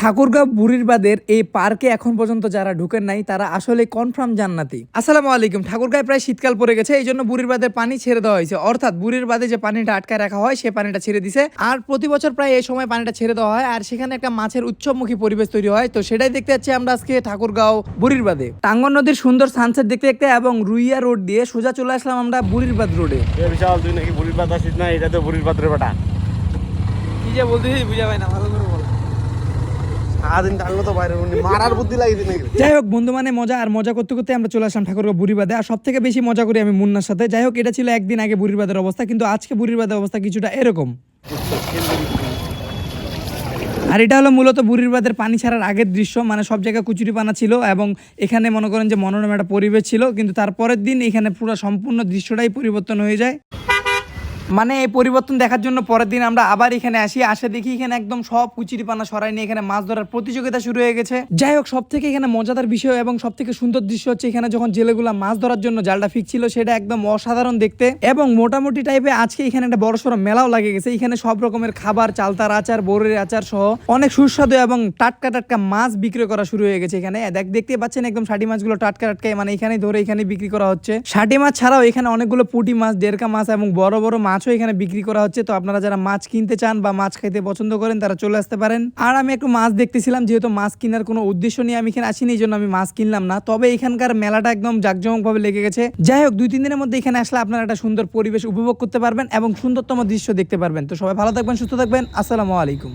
ঠাকুরগাঁও বুড়িরবাদের এই পার্কে এখন পর্যন্ত যারা ঢুকেন নাই তারা আসলে কনফার্ম জান্নাতি। আসসালামু আলাইকুম। ঠাকুরগাঁয় প্রায় শীতকাল পড়ে গেছে এই জন্য বুড়িরবাদের পানি ছেড়ে দেওয়া হয়েছে। অর্থাৎ বুড়িরবাদে যে পানিটা আটকায় রাখা হয় সে পানিটা ছেড়ে দিছে। আর প্রতি বছর প্রায় এই সময় পানিটা ছেড়ে দেওয়া হয় আর সেখানে একটা মাছের উৎসবমুখী পরিবেশ তৈরি হয়। তো সেটাই দেখতে যাচ্ছি আমরা আজকে ঠাকুরগাঁও বুড়িরবাদে। টাঙ্গন নদীর সুন্দর সানসেট দেখতে দেখতে এবং রুইয়া রোড দিয়ে সোজা চলে আসলাম আমরা বুড়িরবাদ রোডে বিশাল তুই নাকি বুড়ির পাত আসিস না? এটা তো বেটা। কি যে বলতেছি বুঝা পাই না ভালো করে যাই হোক, বন্ধু মানে মজা আর মজা করতে করতে আমরা চলে আসলাম ঠাকুরগাঁও বুড়িবাদে। আর সব থেকে বেশি মজা করি আমি মুন্নার সাথে। যাই হোক, এটা ছিল একদিন আগে বুড়িবাদের অবস্থা, কিন্তু আজকে বুড়িবাদের অবস্থা কিছুটা এরকম। আর এটা হলো মূলত বুড়ির বুড়িরবাদের পানি ছাড়ার আগের দৃশ্য মানে সব জায়গায় কুচুরি পানা ছিল এবং এখানে মনে করেন যে মনোরম একটা পরিবেশ ছিল, কিন্তু তারপরের দিন এখানে পুরো সম্পূর্ণ দৃশ্যটাই পরিবর্তন হয়ে যায়। মানে এই পরিবর্তন দেখার জন্য পরের দিন আমরা আবার এখানে আসি, আসে দেখি এখানে একদম সব কুচিরি পানা সরাই নিয়ে এখানে মাছ ধরার প্রতিযোগিতা শুরু হয়ে গেছে। যাই হোক সব থেকে এখানে মজাদার বিষয় এবং সব থেকে সুন্দর দৃশ্য হচ্ছে এখানে যখন জেলেগুলা মাছ ধরার জন্য জালটা ফিকছিল, সেটা একদম অসাধারণ দেখতে। এবং মোটামুটি টাইপে আজকে এখানে একটা বড় সড়ো মেলাও লাগে গেছে। এখানে সব রকমের খাবার, চালতার আচার বোরের আচার সহ অনেক সুস্বাদু এবং টাটকা টাটকা মাছ বিক্রি করা শুরু হয়ে গেছে এখানে। দেখ দেখতে পাচ্ছেন একদম ষাটি মাছগুলো টাটকা টাটকা মানে এখানে ধরে এখানে বিক্রি করা হচ্ছে। ষাটি মাছ ছাড়াও এখানে অনেকগুলো পুঁটি মাছ, দেড়কা মাছ এবং বড় বড় মাছও এখানে বিক্রি করা হচ্ছে। তো আপনারা যারা মাছ কিনতে চান বা মাছ খাইতে পছন্দ করেন, তারা চলে আসতে পারেন। আর আমি একটু মাছ দেখতেছিলাম, যেহেতু মাছ কেনার কোনো উদ্দেশ্য নিয়ে আমি এখানে আসিনি এই জন্য আমি মাছ কিনলাম না। তবে এখানকার মেলাটা একদম জাঁকজমক ভাবে লেগে গেছে। যাই হোক, দুই, তিন দিনের মধ্যে এখানে আসলে আপনারা একটা সুন্দর পরিবেশ উপভোগ করতে পারবেন এবং সুন্দরতম দৃশ্য দেখতে পারবেন। তো সবাই ভালো থাকবেন, সুস্থ থাকবেন। আসসালামু আলাইকুম।